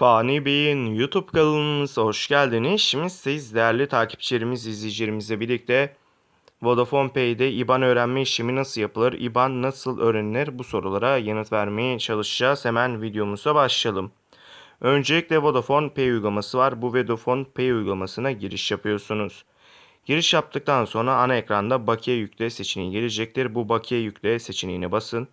Fani Bey'in YouTube kanalımıza hoş geldiniz. Şimdi siz değerli takipçilerimiz, izleyicilerimizle birlikte Vodafone Pay'de IBAN öğrenme işlemi nasıl yapılır, IBAN nasıl öğrenilir bu sorulara yanıt vermeye çalışacağız. Hemen videomuza başlayalım. Öncelikle Vodafone Pay uygulaması var. Bu Vodafone Pay uygulamasına giriş yapıyorsunuz. Giriş yaptıktan sonra ana ekranda bakiye yükle seçeneği gelecektir. Bu bakiye yükle seçeneğine basın.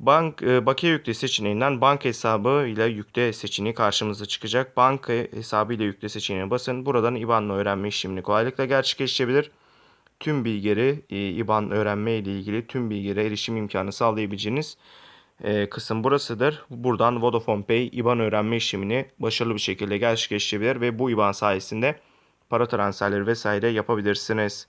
Bank e, bakiye yükle seçeneğinden banka hesabı ile yükle seçeneği karşımıza çıkacak. Banka hesabı ile yükle seçeneğine basın. Buradan IBAN'la öğrenme işlemini kolaylıkla gerçekleştirebilir. Tüm bilgileri e, IBAN öğrenme ile ilgili tüm bilgilere erişim imkanı sağlayabileceğiniz e, kısım burasıdır. Buradan Vodafone Pay IBAN öğrenme işlemini başarılı bir şekilde gerçekleştirebilir ve bu IBAN sayesinde para transferleri vesaire yapabilirsiniz.